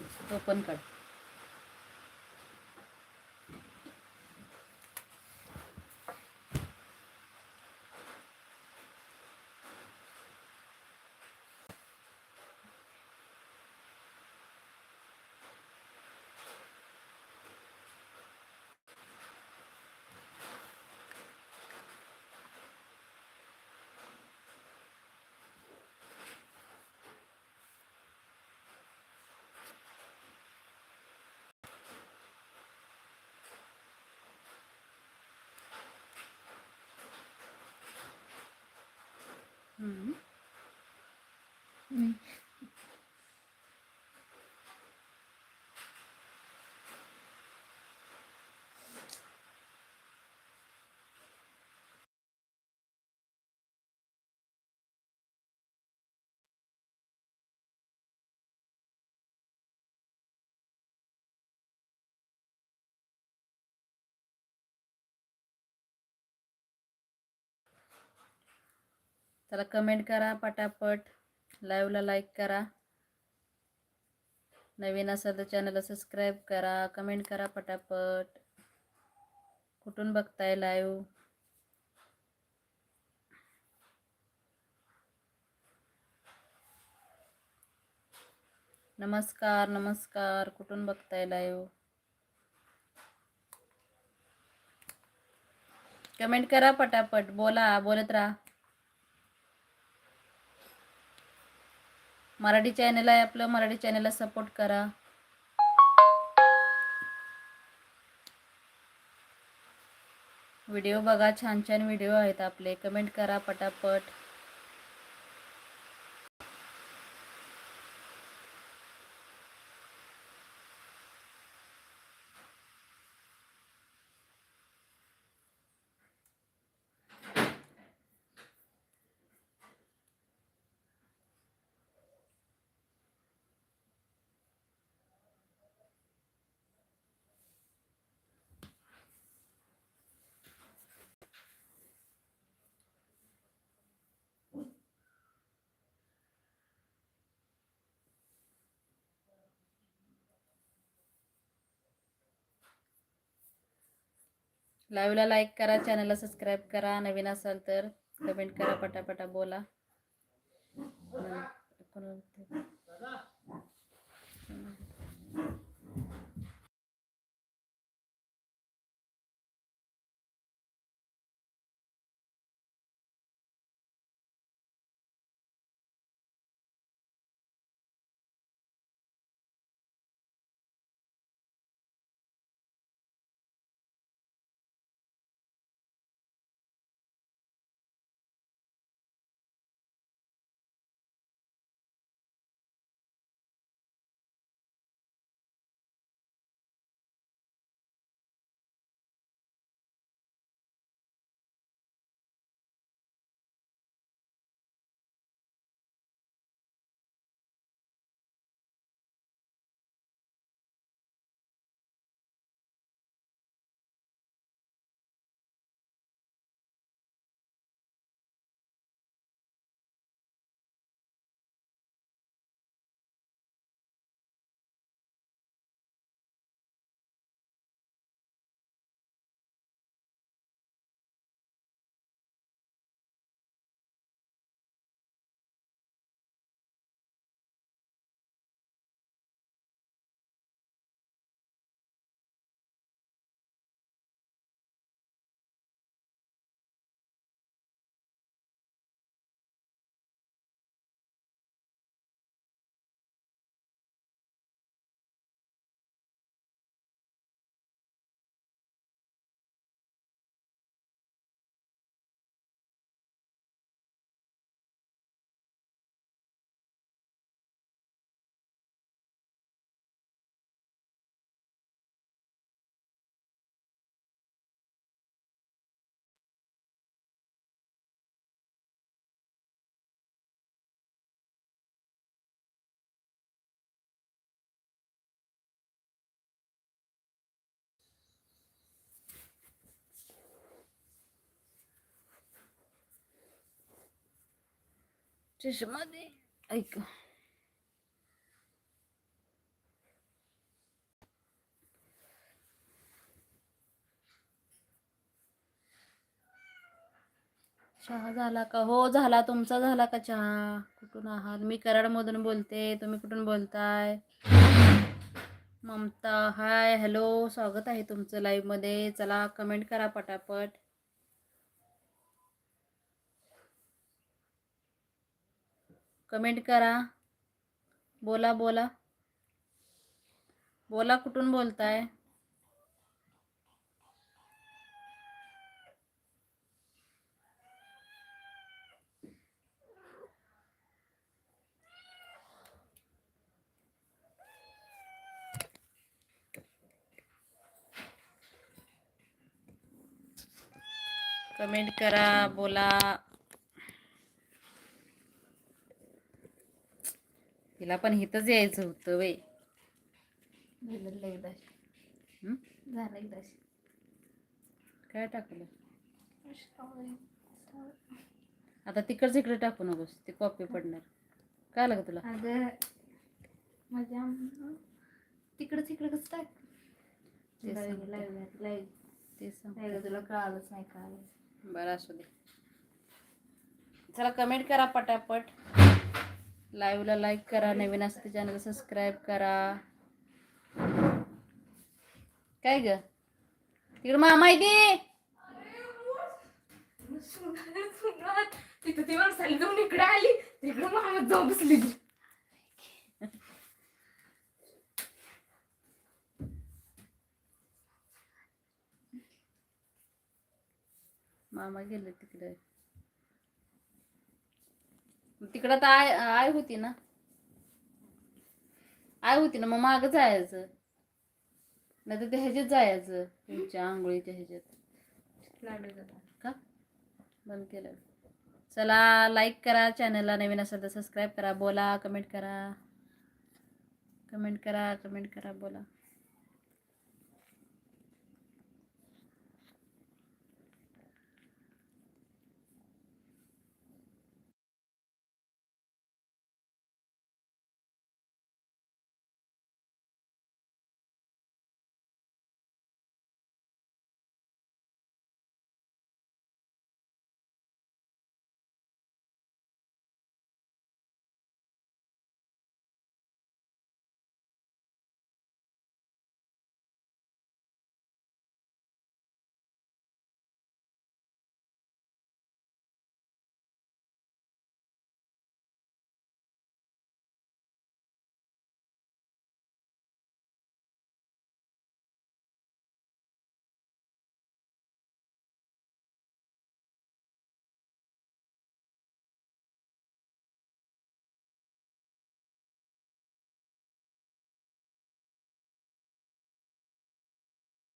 तो पण काढ. चला कमेंट करा पटापट. लाईव्हला लाईक करा. नवीन असेल तर चॅनलला सबस्क्राईब करा कमेंट करा पटापट. कुठून बघताय लाईव्ह नमस्कार नमस्कार. कुठून बघताय लाईव्ह कमेंट करा पटापट. बोला बोलत राहा. मराठी चॅनल आहे आपलं. मराठी चॅनलला सपोर्ट करा. व्हिडिओ बघा. छान छान व्हिडिओ आहेत आपले. कमेंट करा पटापट. लाईव्हला लाईक करा चॅनलला सबस्क्राईब करा. नवीन असाल तर कमेंट करा पटापटा बोला. चष्मा चहा झाला का? हो झाला. तुमचा झाला का चहा? कुठून आहात? मी कराडमधून बोलते. तुम्ही कुठून बोलताय? ममता. हाय. हॅलो. स्वागत आहे तुमचं लाईव्हमध्ये चला कमेंट करा पटापट. कमेंट करा. बोला बोला. बोला कुठून बोलताय? कमेंट करा बोला. तिला पण इथंच यायचं होतं वे झालं काय टाकलं? आता तिकडच इकडे टाकू नकोस ती कॉपी पडणार. काय लागत तुला? माझ्या तिकडच इकडंच टाक. सांग नाही गं, तुला कळालंच नाही कळालं बरं असू दे. चला कमेंट करा पटापट. लाईव्हला लाईक करा नवीन असते चॅनल सबस्क्राईब करा. काय ग? तिकडे मामा आहे ते तिथं ती माणसाली जाऊन इकडे आली तिकडे मामा जाऊन बसली. मामा गेले तिकडे. तिकडं तर आय आय होती ना. आय होती ना मग मागं जायचं. नाही तर ते ह्याच्यात जायचं तुमच्या आंघोळीच्या ह्याच्यात. का? बंद केलं. चला लाईक करा चॅनलला नवीन असेल तर सबस्क्राईब करा बोला कमेंट करा. कमेंट करा कमेंट करा बोला.